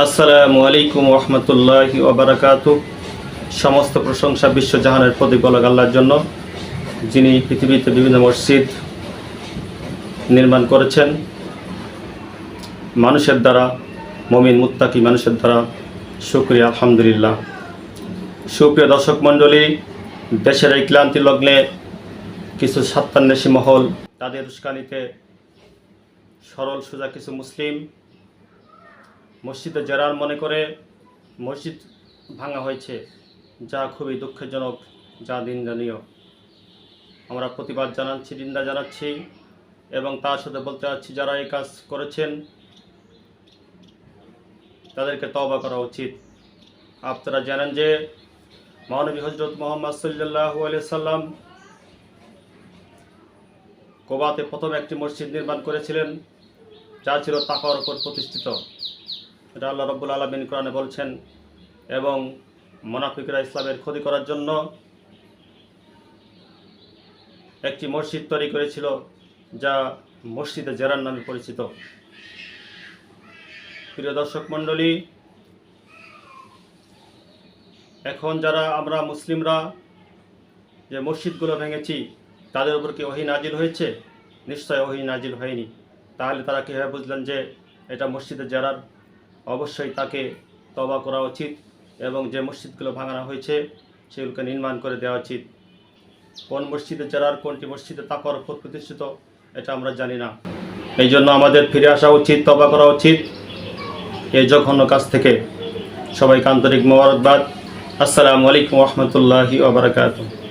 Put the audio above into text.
আসসালামু আলাইকুম রহমতুল্লাহি ওবরাকাত সমস্ত প্রশংসা বিশ্বজাহানের প্রতিপালক আল্লাহর জন্য, যিনি পৃথিবীতে বিভিন্ন মসজিদ নির্মাণ করেছেন। মানুষের দ্বারা, মমিন, মুত্তাকি মানুষের দ্বারা শুক্রিয়া, আলহামদুলিল্লাহ। সুপ্রিয় দর্শক মণ্ডলী, দেশের এই ক্লান্তি লগ্নে কিছু সাত্তান্বেষী মহল, তাদের উস্কানিতে সরল, সোজা কিছু মুসলিম মসজিদে জেরার মনে করে মসজিদ ভাঙা হয়েছে, যা খুবই দুঃখজনক, যা নিন্দনীয়। আমরা প্রতিবাদ জানাচ্ছি, নিন্দা জানাচ্ছি এবং তার সাথে বলতে চাচ্ছি, যারা এই কাজ করেছেন, তাদেরকে তওবা করা উচিত। আপনারা জানেন যে মহানবী হজরত মোহাম্মদ সাল্লাহ সাল্লাম কোবাতে প্রথম একটি মসজিদ নির্মাণ করেছিলেন, যা ছিল তাকার উপর প্রতিষ্ঠিত। এটা আল্লাহ রব্বুল আলমিন কোরআনে বলছেন, এবং মোনাফিকরা ইসলামের ক্ষতি করার জন্য একটি মসজিদ তৈরি করেছিল, যা মসজিদে জেরার নামে পরিচিত। প্রিয় দর্শক মণ্ডলী, এখন যারা আমরা মুসলিমরা যে মসজিদগুলো ভেঙেছি, তাদের উপর কি ওহি নাজিল হয়েছে? নিশ্চয় ওহি নাজিল হয়নি। তাহলে তারা কীভাবে বুঝলেন যে এটা মসজিদে জেরার? অবশ্যই তাকে তবা করা উচিত এবং যে মসজিদগুলো ভাঙানো হয়েছে, সেগুলোকে নির্মাণ করে দেওয়া উচিত। কোন মসজিদে জেরার কোনটি মসজিদে তাকর উপর প্রতিষ্ঠিত, এটা আমরা জানি না। এই জন্য আমাদের ফিরে আসা উচিত তবা করা উচিত। এই জঘন্য কাজ থেকে। সবাইকে আন্তরিক মোবারকবাদ। আসসালামু আলাইকুম রহমতুল্লাহি ওবরাকাতুহ